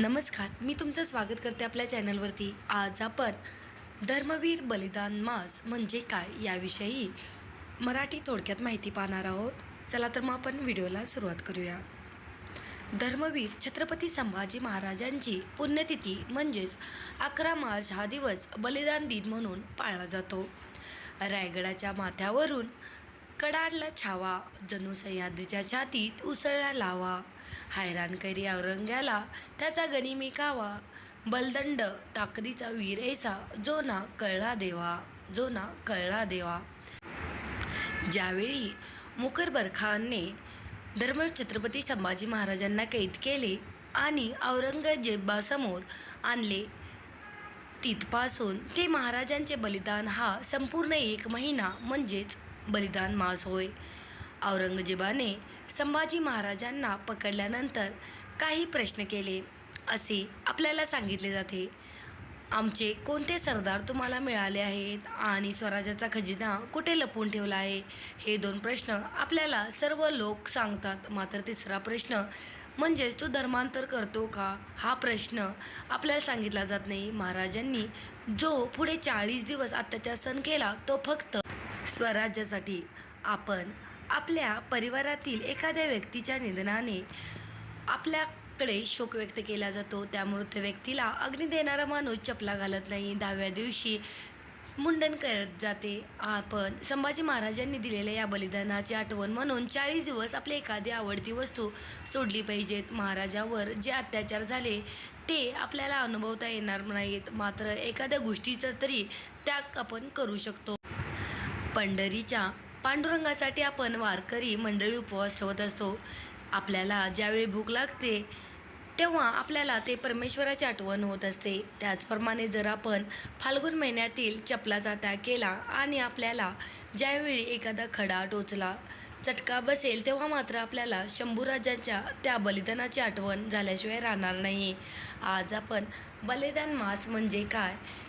नमस्कार मी तुमचं स्वागत करते आपल्या चॅनलवरती. आज आपण धर्मवीर बलिदान मास म्हणजे काय याविषयी मराठी थोडक्यात माहिती पाहणार आहोत. चला तर मग आपण व्हिडिओला सुरुवात करूया. धर्मवीर छत्रपती संभाजी महाराजांची पुण्यतिथी म्हणजेच अकरा मार्च हा दिवस बलिदान दिन म्हणून पाळला जातो. रायगडाच्या माथ्यावरून कडाडला छावा जणू सह्याद्रीच्या छातीत उसळला लावा. हैराण करी औरंग्याला त्याचा गनिमी कावा बलदंड ताकदीचा वीर ऐसा जो ना कळला देवा जो ना कळला देवा. ज्यावेळी मुकरबर खानने धर्म छत्रपती संभाजी महाराजांना कैद केले आणि औरंगजेबासमोर आणले तिथपासून ते महाराजांचे बलिदान हा संपूर्ण एक महिना म्हणजेच बलिदान मास होय. औरंगजेबाने संभाजी महाराजांना पकडल्यानंतर काही प्रश्न केले. असे आपल्याला सांगितले जाते. आमचे कोणते सरदार तुम्हाला मिळाले आहेत? आणि स्वराज्याचा खजिना कुठे लपवून ठेवला आहे? हे दोन प्रश्न आपल्याला सर्व लोक सांगतात. मात्र तिसरा प्रश्न म्हणजेच तू धर्मांतर करतो का? हा प्रश्न आपल्याला सांगितला जात नाही. महाराजांनी जो पुढे चाळीस दिवस आत्ताचा सण केला तो फक्त स्वराज्यासाठी आपण आपल्या परिवारातील एखाद्या व्यक्तीच्या निधनाने आपल्याकडे शोक व्यक्त केला जातो. त्या मृत व्यक्तीला अग्नी देणारा माणूस चपला घालत नाही. दहाव्या दिवशी मुंडन करत जाते. आपण संभाजी महाराजांनी दिलेल्या या बलिदानाची आठवण म्हणून चाळीस दिवस आपली एखादी आवडती वस्तू सोडली पाहिजेत. महाराजावर जे अत्याचार झाले ते आपल्याला अनुभवता येणार नाहीत. मात्र एखाद्या गोष्टीचा तरी त्याग आपण करू शकतो. पंढरीच्या पांडुरंगासाठी आपण वारकरी मंडळी उपवास ठेवत असतो. आपल्याला ज्यावेळी भूक लागते तेव्हा आपल्याला ते परमेश्वराची आठवण होत असते. त्याचप्रमाणे जर आपण फाल्गुन महिन्यातील चपलाचा त्याग केला आणि आपल्याला ज्यावेळी एखादा खडा टोचला चटका बसेल तेव्हा मात्र आपल्याला शंभूराजाच्या त्या बलिदानाची आठवण झाल्याशिवाय राहणार नाही. आज आपण बलिदान मास म्हणजे काय?